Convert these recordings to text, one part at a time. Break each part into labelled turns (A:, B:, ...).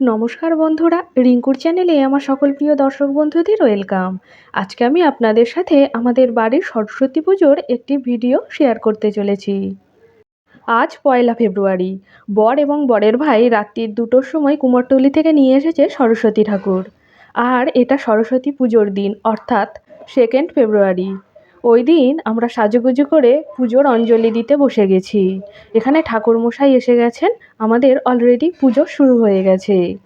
A: নমস্কার বন্ধুরা, রিঙ্কুর চ্যানেলে আমার সকল প্রিয় দর্শক বন্ধুদের ওয়েলকাম। আজকে আমি আপনাদের সাথে আমাদের বাড়ির সরস্বতী পুজোর একটি ভিডিও শেয়ার করতে চলেছি। আজ পয়লা ফেব্রুয়ারি, বর এবং বরের ভাই রাত্রির দুটোর সময় কুমোরটুলি থেকে নিয়ে এসেছে সরস্বতী ঠাকুর। আর এটা সরস্বতী পুজোর দিন, অর্থাৎ সেকেন্ড ফেব্রুয়ারি ওই দিন আমরা সাজুগুজু করে পুজোর অঞ্জলি দিতে বসে গেছি। এখানে ঠাকুরমশাই এসে গেছেন। আমাদের অলরেডি পুজো শুরু হয়ে গেছে।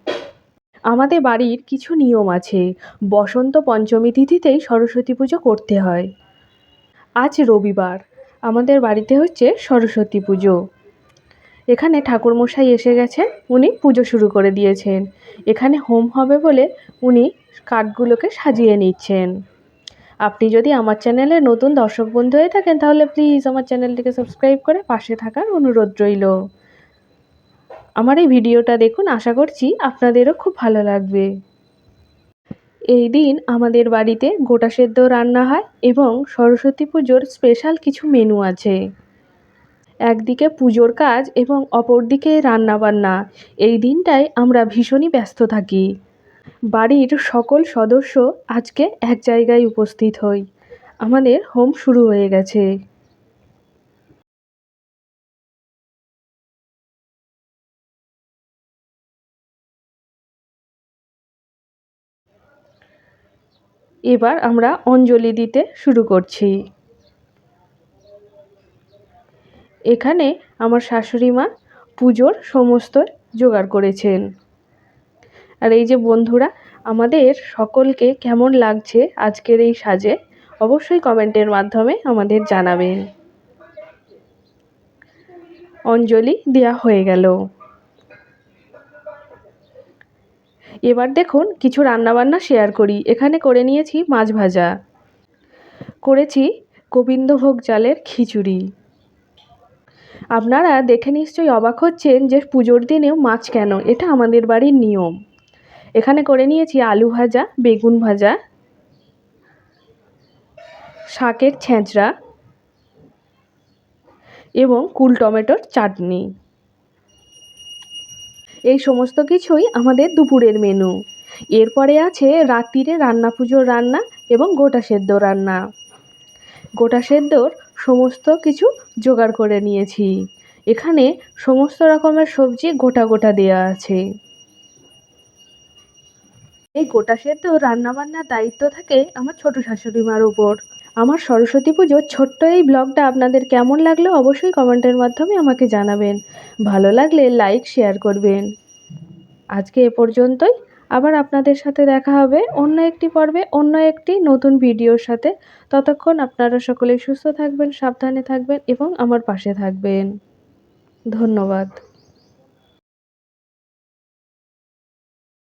A: আমাদের বাড়ির কিছু নিয়ম আছে। বসন্ত পঞ্চমী তিথিতেই সরস্বতী পুজো করতে হয়। আজ রবিবার। আমাদের বাড়িতে হচ্ছে সরস্বতী পুজো। এখানে ঠাকুরমশাই এসে গেছেন। উনি পুজো শুরু করে দিয়েছেন। এখানে হোম হবে বলে উনি কাঠগুলোকে সাজিয়ে নিচ্ছেন। আপনি যদি আমার চ্যানেলে নতুন দর্শক বন্ধু হয়ে থাকেন, তাহলে প্লিজ আমার চ্যানেলটিকে সাবস্ক্রাইব করে পাশে থাকার অনুরোধ রইল। আমার এই ভিডিওটা দেখুন, আশা করছি আপনাদেরও খুব ভালো লাগবে। এই দিন আমাদের বাড়িতে গোটা সেদ্ধ রান্না হয় এবং সরস্বতী পুজোর স্পেশাল কিছু মেনু আছে। একদিকে পুজোর কাজ এবং অপরদিকে রান্নাবান্না। এই দিনটায় আমরা ভীষণই ব্যস্ত থাকি। বাড়ির সকল সদস্য আজকে এক জায়গায় উপস্থিত হই। আমাদের হোম শুরু হয়ে গেছে। এবার আমরা অঞ্জলি দিতে শুরু করছি। এখানে আমার শাশুড়ি মা পুজোর সমস্ত জোগাড় করেছেন। আর এই যে বন্ধুরা, আমাদের সকলকে কেমন লাগছে আজকের এই সাজে? অবশ্যই কমেন্টের মাধ্যমে আমাদের জানাবেন। অঞ্জলি দেওয়া হয়ে গেল। এবার দেখুন, কিছু রান্নাবান্না শেয়ার করি। এখানে করে নিয়েছি মাছ ভাজা। করেছি গোবিন্দভোগ চালের খিচুড়ি। আপনারা দেখে নিশ্চয়ই অবাক হচ্ছেন যে পুজোর দিনেও মাছ কেন? এটা আমাদের বাড়ির নিয়ম। এখানে করে নিয়েছি আলু ভাজা, বেগুন ভাজা, শাকের ছেঁচড়া এবং কুল টমেটোর চাটনি। এই সমস্ত কিছুই আমাদের দুপুরের মেনু এরপরে আছে রাত্রিরে রান্না পুজোর রান্না এবং গোটা সেদ্ধ রান্না। গোটা সেদ্ধর সমস্ত কিছু জোগাড় করে নিয়েছি। এখানে সমস্ত রকমের সবজি গোটা গোটা দেওয়া আছে। এই গোটা সেদ্ধ রান্নাবান্নার দায়িত্ব থাকে আমার ছোটো শাশুড়ি মার ওপর আমার সরস্বতী পুজোর ছোট্ট এই ব্লগটা আপনাদের কেমন লাগল অবশ্যই কমেন্টের মাধ্যমে আমাকে জানাবেন। ভালো লাগলে লাইক, শেয়ার করবেন। আজকে এ পর্যন্তই। আবার আপনাদের সাথে দেখা হবে অন্য একটি পর্বে, অন্য একটি নতুন ভিডিওর সাথে। ততক্ষণ আপনারা সকলেই সুস্থ থাকবেন, সাবধানে থাকবেন এবং আমার পাশে থাকবেন। ধন্যবাদ।